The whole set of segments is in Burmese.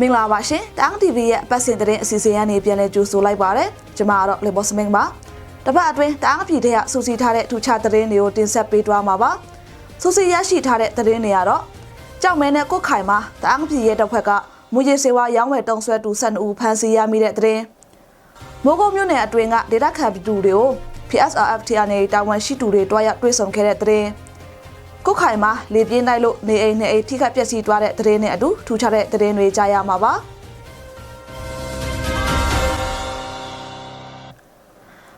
မင်္ဂလာပါရှင်တန်း TV ရဲ့ပတ်စင်သတင်းအစီအစဉ်ကနေပြန်လည်ကြိုဆိုလိုက်ပါရစေကျွန်မကတော့လေဘော့စမင်းပါတပတ်အတွင်းတန်းအပြည်တဲ့ကစူစီထားတဲ့ထူခြားသတင်းတွေကိုတင်ဆက်ပေးသွားမှာပါစူစီရရှိထားတဲ့သတင်းတွေကတော့ကြောက်မဲနဲ့ကိုခိုင်မှာတန်းအပြည်ရဲ့တပ်ဖွဲ့ကမူကြီးစေဝါရောင်းဝယ်တုံးဆွဲတူ12ဦးဖမ်းဆီးရမိတဲ့သတင်းမိုးကုတ်မြို့နယ်အတွင်းကဒေတာခံပြည်သူတွေကို PSRF ထရနေတာဝန်ရှိသူတွေတွားရောက်တွေ့ဆုံခဲ့တဲ့သတင်း ကိုခိုင်မှာလေပြင်းလိုက်လို့နေအိမ်နဲ့အိမ်ထိခိုက်ပျက်စီးသွားတဲ့သတင်းနဲ့အတူထူခြားတဲ့သတင်းတွေကြားရမှာပါ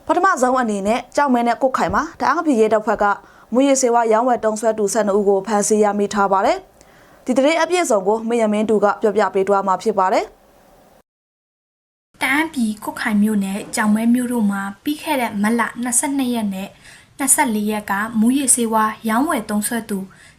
ပထမဆုံးအနေနဲ့ကြောက်မဲနဲ့ကိုခိုင်မှာတအားပြည်ရဲတပ်ဖွဲ့ကမူရစေဝါရောင်းဝယ်တုံးဆွဲတူ12ဦးကိုဖမ်းဆီးရမိထားပါတယ်ဒီသတင်းအပြည့်စုံကိုမယမင်းတူကပြောပြပေးသွားမှာဖြစ်ပါတယ်တန်းပြည်ကုတ်ခိုင်မြို့နယ်ကြောင်မဲမြို့တို့မှာပြီးခဲ့တဲ့မတ်လ22ရက်နဲ့ 24ရက်ကမူရစေဝါရောင်းဝယ်သုံးဆွဲသူ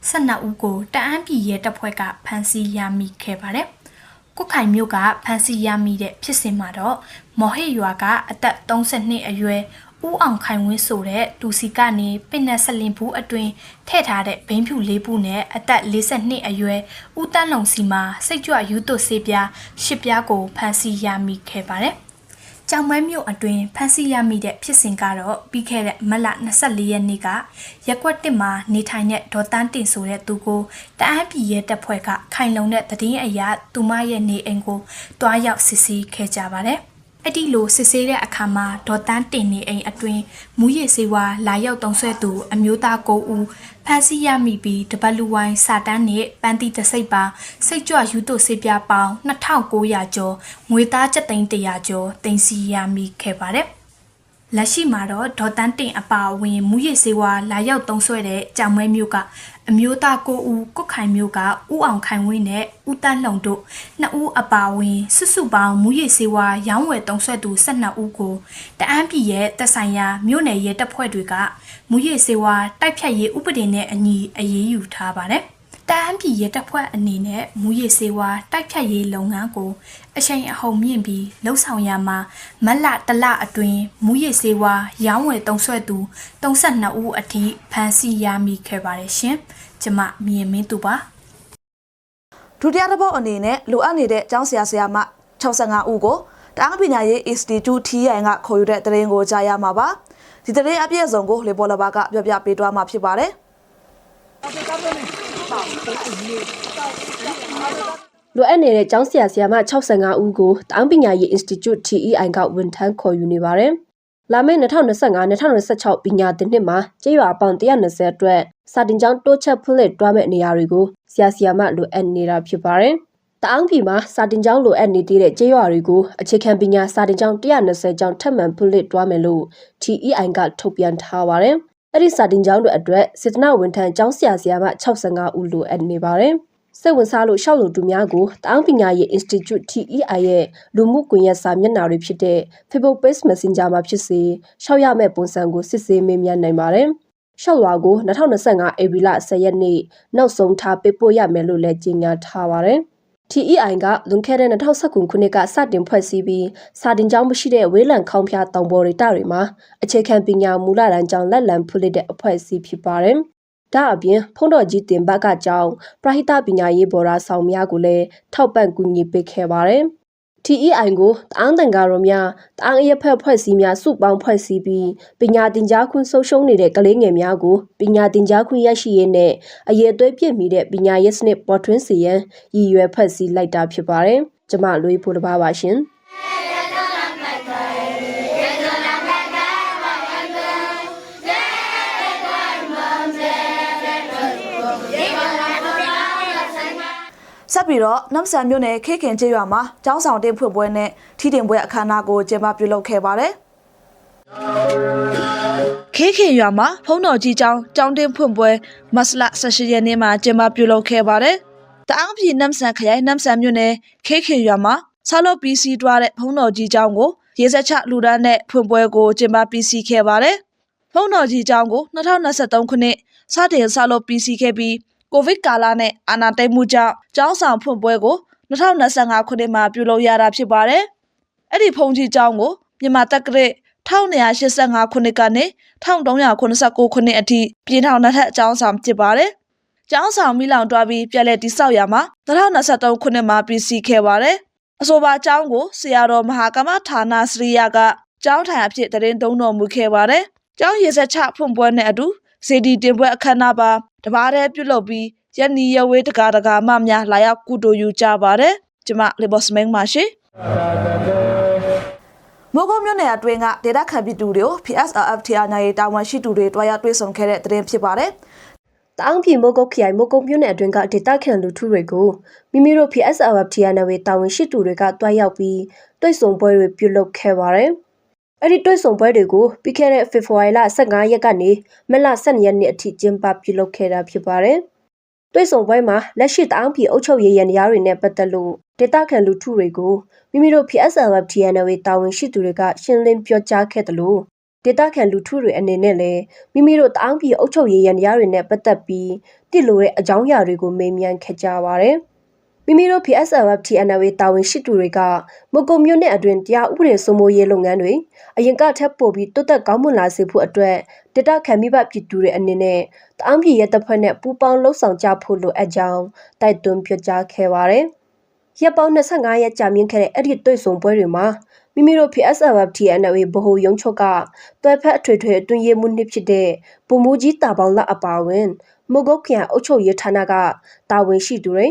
12ဦးကိုတန်းပြည်ရဲတပ်ဖွဲ့ကဖမ်းဆီးရမိခဲ့ပါတယ်။ကုတ်ခိုင်မြို့ကဖမ်းဆီးရမိတဲ့ဖြစ်စဉ်မှာတော့မော်ဟစ်ရွာကအသက်32အရွယ်ဦးအောင်ခိုင်ဝင်းဆိုတဲ့ဒူစီကနေပင်နဲ့ဆက်လင်ဘူးအတွင်ထည့်ထားတဲ့ဘိန်းဖြူလေးဘူးနဲ့အသက်42အရွယ်ဦးတန်းလုံစီမှာစိတ်ကြွယူသွတ်ဆေးပြားရှစ်ပြားကိုဖမ်းဆီးရမိခဲ့ပါတယ်။ ကြောင်မဲမြို့အတွင်ဖမ်းဆီးရမိတဲ့ဖြစ်စဉ်ကတော့ပြီးခဲ့တဲ့မတ်လ24ရက်နေ့ကရက်ကွက်တစ်မှာနေထိုင်တဲ့ဒေါ်တန်းတင်ဆိုတဲ့သူကိုတအန်းပြည်ရဲ့တပ်ဖွဲ့ကခိုင်လုံတဲ့သတင်းအရာသူမရဲ့နေအိမ်ကိုတွားရောက်စစ်ဆေးခဲ့ကြပါတယ်။ အဲ့ဒီလိုစစ်ဆေးတဲ့အခါမှာဒေါ်တန်းတင်နေအိမ်အတွင်းမူရည်စေဝါလာရောက်တုံးဆွဲသူ အမျိုးသား9ဦးဖမ်းဆီးရမိပြီးတပတ်လူဝိုင်းစာတန်းနဲ့ပန်းတီတစိပ်ပါစိတ်ကြွယူသွဆေးပြားပေါင်း2900ကျော်ငွေသား7သိန်း100ကျော်တင်စီရမိခဲ့ပါတယ် လက်ရှိမှာတော့ဒေါ်တန်းတင်အပါအဝင်မူရည်စေဝါလာရောက်တုံးဆွဲတဲ့ကြောင်မဲမျိုးကအမျိုးသား9ဦးကုတ်ခိုင်မျိုးကဥအောင်ခိုင်ဝင်းနဲ့ဦးတန်းလုံတို့2ဦးအပါအဝင်စုစုပေါင်းမူရည်စေဝါရောင်းဝယ်တုံးဆွဲသူ12ဦးကိုတအန်းပြည်ရဲ့တက်ဆိုင်ရာမြို့နယ်ရဲတပ်ဖွဲ့တွေကမူရည်စေဝါတိုက်ဖြတ်ရေးဥပဒေနဲ့အညီအရေးယူထားပါတယ် တအန်းပြည်ရဲတပ်ဖွဲ့အနေနဲ့မူရည်စေဝါတိုက်ဖြတ်ရေးလုပ်ငန်းကိုအရှိန်အဟုန်မြင့်ပြီးလှုပ်ဆောင်ရမှာမက်လတလအတွင်းမူရည်စေဝါရောင်းဝယ်တုံးဆွဲသူ32ဦးအထိဖမ်းဆီးရမိခဲ့ပါတယ်ရှင်ကျမမြင်မင်းသူပါဒုတိယတစ်ပုတ်အနေနဲ့လိုအပ်နေတဲ့ကျောင်းဆရာဆရာမ65ဦးကိုတအားပညာရေး Institute TI ကခေါ်ယူတဲ့သတင်းကိုကြားရမှာပါဒီသတင်းအပြည့်အစုံကိုလေပေါ်လဘာကပြောပြပေးသွားမှာဖြစ်ပါတယ် လိုအပ်နေတဲ့ကျောင်းဆရာဆရာမ65ဦးကိုတောင်ပညာရေး Institute TEI ကဝန်ထမ်းခေါ်ယူနေပါတယ်။လာမယ့်2025-2026ပညာသင်နှစ်မှာကျေးရွာအပေါင်း120အတွက်စာတင်ကျောင်းတိုးချက်ဖွင့်လှစ်တွားမဲ့နေရာတွေကိုဆရာဆရာမလိုအပ်နေတာဖြစ်ပါတယ်။တအောင်းပြည်မှာစာတင်ကျောင်းလိုအပ်နေသေးတဲ့ကျေးရွာတွေကိုအခြေခံပညာစာတင်ကျောင်း120ကျောင်းထပ်မံဖွင့်လှစ်တွားမယ်လို့ TEI ကထုတ်ပြန်ထားပါတယ်။ အဲ့ဒီစာတင်ကျောင်းတွေအတွက်စေတနာဝန်ထမ်းကျောင်းဆရာဆရာမ65ဦးလိုအပ်နေပါတယ်။စိတ်ဝင်စားလို့ရှောက်လို့သူများကိုတောင်ပညာရေး Institute TEI ရဲ့လူမှုကွန်ရက်စာမျက်နှာတွေဖြစ်တဲ့ Facebook Page Messenger မှာဖြစ်စေရှောက်ရမယ့်ပုံစံကိုစစ်ဆေးမေးမြန်းနိုင်ပါတယ်။ရှောက်လွာကို2025ဧပြီလ10ရက်နေ့နောက်ဆုံးထားပေးပို့ရမယ်လို့လည်းကြေညာထားပါတယ်။ TEI ကလွန်ခဲ့တဲ့2019ခုနှစ်ကစတင်ဖွဲ့စည်းပြီးစာတင်ကျောင်းမရှိတဲ့ဝေးလံခေါင်းဖျားတောင်ပေါ်ဒေသတွေမှာအခြေခံပညာမူလတန်းကျောင်းလက်လံဖွင့်လှစ်တဲ့အဖွဲ့အစည်းဖြစ်ပါတယ်။ဒါအပြင်ဖုံးတော်ကြီးတင်ဘက်ကကြောင်းပရဟိတပညာရေးဘော်ဒါဆောင်များကိုလည်းထောက်ပံ့ကူညီပေးခဲ့ပါတယ်။ TEI ကိုတအောင်းတန်ကာရောများတအောင်းအရက်ဖက်ဖွဲ့စည်းများစုပေါင်းဖွဲ့စည်းပြီးပညာသင်ကြားခွင့်ဆုံးရှုံးနေတဲ့ကလေးငယ်များကိုပညာသင်ကြားခွင့်ရရှိရေးနဲ့အရေးသွေးပြည့်မီတဲ့ပညာရေးစနစ်ပေါ်ထွန်းစေရန်ရည်ရွယ်ဖွဲ့စည်းလိုက်တာဖြစ်ပါတယ်။ကျမလွေးဖို့တပါပါရှင်။ ဆက်ပြီးတော့နမ်ဆန်မြို့နယ်ခေခင်ကျေးရွာမှာကျောင်းဆောင်တင်ဖွင့်ပွဲနဲ့ထီတင်ပွဲအခမ်းအနားကိုကျင်းပပြုလုပ်ခဲ့ပါတယ်ခေခင်ရွာမှာဖုံးတော်ကြီးကျောင်းကျောင်းတင်ဖွင့်ပွဲမတ်လ18ရက်နေ့မှာကျင်းပပြုလုပ်ခဲ့ပါတယ်တအောင်းပြည်နမ်ဆန်ခရိုင်နမ်ဆန်မြို့နယ်ခေခင်ရွာမှာဆောက်လုပ်ပြီးစီးတွားတဲ့ဖုံးတော်ကြီးကျောင်းကိုရေစက်ချလူဒန်းနဲ့ဖွင့်ပွဲကိုကျင်းပပြီးစီးခဲ့ပါတယ်ဖုံးတော်ကြီးကျောင်းကို2023ခုနှစ်စတင်ဆောက်လုပ်ပြီးစီးခဲ့ပြီး ကိုဗစ်ကာလနဲ့အာဏာသိမ်းမှုကြောင့်ကျောင်းဆောင်ဖွင့်ပွဲကို2025ခုနှစ်မှာပြုလုပ်ရတာဖြစ်ပါတယ်။အဲ့ဒီဖုန်ကြီးကျောင်းကိုမြန်မာတက္ကရာ1985ခုနှစ်ကနေ1389ခုနှစ်အထိပြည်ထောင်နှစ်ထပ်ကျောင်းဆောင်ဖြစ်ပါတယ်။ကျောင်းဆောင်မိလောင်တွားပြီးပြည်လဲတိဆောက်ရမှာ2023ခုနှစ်မှာပြည်စီခဲ့ပါတယ်။အဆိုပါကျောင်းကိုဆရာတော်မဟာကမ္မဌာနစရိယကကျောင်းထိုင်အဖြစ်တရင်သုံးတော်မူခဲ့ပါတယ်။ကျောင်းရေစက်ချဖွင့်ပွဲနဲ့အတူ စေတီတင်ပွဲအခမ်းအနားပါတပါးတည်းပြုလုပ်ပြီးယနီရဝေးတကာတကာမများလာရောက်ကုတူယူကြပါတယ်။ကျမလေဘော့စမင်းပါရှိ။မိုးကုတ်မြို့နယ်အတွင်းကဒေတာခံပြည်သူတွေကို PSRFTR နိုင်ရေးတာဝန်ရှိသူတွေတွားရောက်တွေ့ဆုံခဲ့တဲ့တဲ့ရင်ဖြစ်ပါတယ်။တအောင်းပြည်မိုးကုတ်ခရိုင်မိုးကုတ်မြို့နယ်အတွင်းကဒေသခံလူထုတွေကိုမိမိတို့ PSRFT ရနဝေတာဝန်ရှိသူတွေကတွားရောက်ပြီးတွေ့ဆုံပွဲတွေပြုလုပ်ခဲ့ပါတယ်။ အဲ့ဒီတွေ့ဆုံပွဲတွေကိုပြီးခဲ့တဲ့ဖေဖော်ဝါရီလ15ရက်ကနေမတ်လ12ရက်နေ့အထိကျင်းပပြုလုပ်ခဲ့တာဖြစ်ပါတယ်။တွေ့ဆုံပွဲမှာလက်ရှိတအောင်းပြည်အုပ်ချုပ်ရေးရန်ရားတွေနဲ့ပတ်သက်လို့ဒေသခံလူထုတွေကိုမိမိတို့ PSRFT ရနဝေတာဝန်ရှိသူတွေကရှင်းလင်းပြောကြားခဲ့တယ်လို့ဒေသခံလူထုတွေအနေနဲ့လည်းမိမိတို့တအောင်းပြည်အုပ်ချုပ်ရေးရန်ရားတွေနဲ့ပတ်သက်ပြီးတည်လို့တဲ့အကြောင်းအရာတွေကိုမေးမြန်းခဲ့ကြပါဗျ။ မိမိတို့ PSRFT NW တာဝန်ရှိသူတွေကမကုံမြို့နယ်အတွင်းတရားဥပဒေစိုးမိုးရေးလုပ်ငန်းတွေအရင်ကထပ်ပို့ပြီးတိုးတက်ကောင်းမွန်လာစေဖို့အတွက်ဒေတာခံမိဘပြည်သူတွေအနေနဲ့တအောင်းပြည်ရဲ့တပ်ဖွဲ့နဲ့ပူးပေါင်းလှုပ်ဆောင်ကြဖို့လိုအပ်ကြောင်းတိုက်တွန်းပြောကြားခဲ့ပါတယ်။ရက်ပေါင်း25ရက်ကြာမြင့်ခဲ့တဲ့အဲ့ဒီတွေ့ဆုံပွဲတွေမှာမိမိတို့ PSRFT NW ဗဟိုရုံးချုပ်ကတွဲဖက်အထွေထွေအတွင်းရေးမှုနှစ်ဖြစ်တဲ့ပုံမူကြီးတာပေါင်းလက်အပါဝင်မုတ်ကုတ်ခရိုင်အုပ်ချုပ်ရေးဌာနကတာဝန်ရှိသူတွေ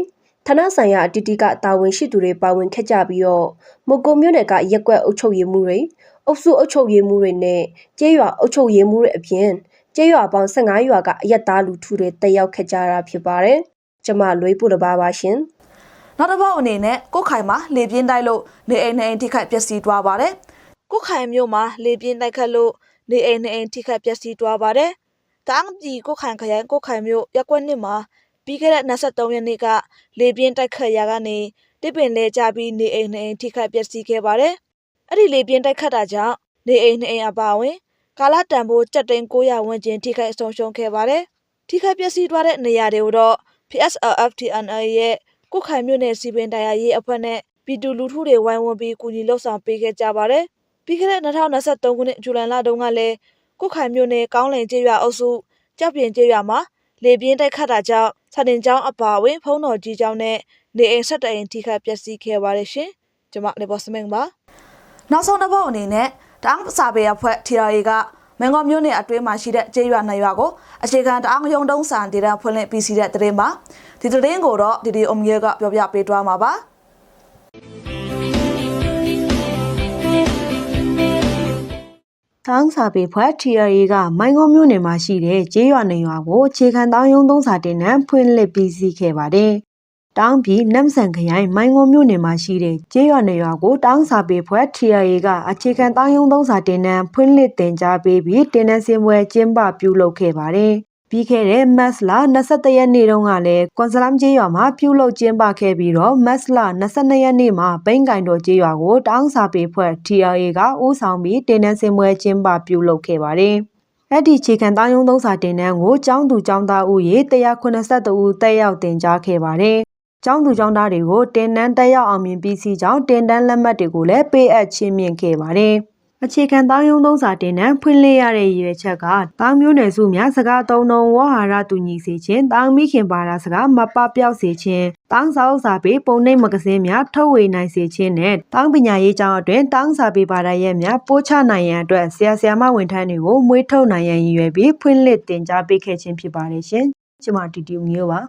ဌာနဆိုင်ရာအတီးတီကတာဝန်ရှိသူတွေပါဝင်ခဲ့ကြပြီးတော့မုတ်ကုတ်မြို့နယ်ကရက်ကွက်အုပ်ချုပ်ရေးမှုတွေအုပ်စုအုပ်ချုပ်ရေးမှုတွေနဲ့ကျေးရွာအုပ်ချုပ်ရေးမှုတွေအပြင်ကျေးရွာပေါင်း15ရွာကအရက်သားလူထုတွေတက်ရောက်ခဲ့ကြတာဖြစ်ပါတယ်။ကျမလွေးပူတပါပါရှင်။နောက်တစ်ပေါက်အနေနဲ့ကုတ်ခိုင်မှာလေပြင်းတိုက်လို့နေအိမ်နေအိမ်ထိခိုက်ပျက်စီးသွားပါတယ်။ကုတ်ခိုင်မြို့မှာလေပြင်းတိုက်ခတ်လို့နေအိမ်နေအိမ်ထိခိုက်ပျက်စီးသွားပါတယ်။တန်းပြည်ကုတ်ခိုင်ခရိုင်ကုတ်ခိုင်မြို့ရက်ကွက်နှစ်မှာ ပြီးခဲ့တဲ့23ရက်နေ့ကလေပြင်းတိုက်ခတ်ရာကနေတစ်ပင်လဲကျပြီးနေအိမ်နေအိမ်ထိခိုက်ပျက်စီးခဲ့ပါတယ်။အဲ့ဒီလေပြင်းတိုက်ခတ်တာကြောင့်နေအိမ်နေအိမ်အပါအဝင်ကာလတန်ဖိုးစက်သိန်း900ဝန်းကျင်ထိခိုက်ဆုံးရှုံးခဲ့ပါတယ်။ထိခိုက်ပျက်စီးသွားတဲ့နေရာတွေကိုတော့ PSLFTNA ရဲ့ကုတ်ခိုင်မြို့နယ်စီပင်တရားရေးအဖွဲ့နဲ့ပြည်သူလူထုတွေဝိုင်းဝန်းပြီးကူညီလှုပ်ဆောင်ပေးခဲ့ကြပါတယ်။ပြီးခဲ့တဲ့2023ခုနှစ်ဇူလိုင်လတုန်းကလည်းကုတ်ခိုင်မြို့နယ်ကောင်းလင်ကျေးရွာအုပ်စုကြောက်ပြင်ကျေးရွာမှာ လေပြင်းတိုက်ခတ်တာကြောင့်စာတင်ကျောင်းအပါအဝင် ဖုံးတော်ကြီးကျောင်းနဲ့နေအိမ်ဆက်တအိမ်ထိခိုက်ပျက်စီးခဲ့ပါတယ်ရှင်။ကျွန်မလေဘော့စမင်းပါ။နောက်ဆုံးတစ်ပုတ်အနေနဲ့တအောင်းစာပေအဖွဲ့ TRA ကမင်္ဂေါမြို့နယ်အတွင်းမှာရှိတဲ့ကျေးရွာနှစ်ရွာကိုအခြေခံတအောင်းရုံတုံးဆန်ဒေတာဖွင့်လှစ်ပြီးစီတဲ့တရင်ပါဒီတရင်ကိုတော့ဒီဒီအုံမြဲကပြောပြပေးသွားမှာပါ တောင်းစာပေဖွဲ့ TRA ကမိုင်းကုန်းမြို့နယ်မှာရှိတဲ့ကျေးရွာနေရွာကိုအခြေခံတောင်းယုံသုံးစာတင်နှံဖွင့်လှစ်ပြီးစီးခဲ့ပါတယ်။တောင်းပြည်နမ်ဆန်ခရိုင်မိုင်းကုန်းမြို့နယ်မှာရှိတဲ့ကျေးရွာနေရွာကိုတောင်းစာပေဖွဲ့ TRA ကအခြေခံတောင်းယုံသုံးစာတင်နှံဖွင့်လှစ်တင်ကြားပေးပြီးတင်နန်းစင်ပွဲကျင်းပပြုလုပ်ခဲ့ပါတယ်။ ပြီးခဲ့တဲ့မတ်လ23ရက်နေ့တုန်းကလည်းကွန်ဆလမ်ကျေးရွာမှာပြုလုပ်ကျင်းပခဲ့ပြီးတော့မတ်လ22ရက်နေ့မှာဘိန်းကင်တော်ကျေးရွာကိုတောင်းစာပေဖွဲ့ TRA ကဦးဆောင်ပြီးတင်နန်းစင်ပွဲကျင်းပပြုလုပ်ခဲ့ပါတယ်။အဲ့ဒီခြေခံတောင်းယုံသုံးစာတင်နန်းကိုကျောင်းသူကျောင်းသားဦးရေ182ဦးတက်ရောက်တင်ကြားခဲ့ပါတယ်။ကျောင်းသူကျောင်းသားတွေကိုတင်နန်းတက်ရောက်အောင်မြင်ပြီးစီကြောင်းတင်တန်းလက်မှတ်တွေကိုလည်းပေးအပ်ချင်းမြင့်ခဲ့ပါတယ်။ အခြေခံတောင်းယုံသုံးစာတင်နှံဖွင့်လှစ်ရတဲ့ရည်ရွယ်ချက်ကတောင်းမျိုးနယ်စုများစကားသုံးလုံးဝဟာရတူညီစေခြင်းတောင်းမိခင်ပါတာစကားမပပျောက်စေခြင်းတောင်းစာဥစ္စာပေပုံနှိပ်မဂဇင်းများထုတ်ဝေနိုင်စေခြင်းနဲ့တောင်းပညာရေးကျောင်းအတွင်းတောင်းစာပေပါတာရဲ့များပို့ချနိုင်ရန်အတွက်ဆရာဆရာမဝန်ထမ်းတွေကိုမွေးထုတ်နိုင်ရန်ရည်ရွယ်ပြီးဖွင့်လှစ်တင်ကြားပေးခဲ့ခြင်းဖြစ်ပါတယ်ရှင်။ကျွန်မတီတီမျိုးပါ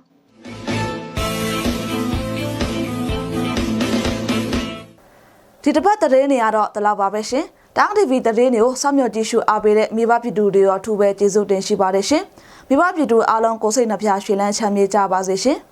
ဒီတစ်ပတ်သတင်းတွေကတော့ဒီလောက်ပါပဲရှင်။ တောင်း TV သတင်းတွေကိုစောင့်မျှော်ကြည့်ရှုအားပေးတဲ့မိဘပြည်သူတွေရောအထူးပဲကျေးဇူးတင်ရှိပါတယ်ရှင်။မိဘပြည်သူအားလုံးကိုစိတ်နှပြရွှင်လန်းချမ်းမြေ့ကြပါစေရှင်။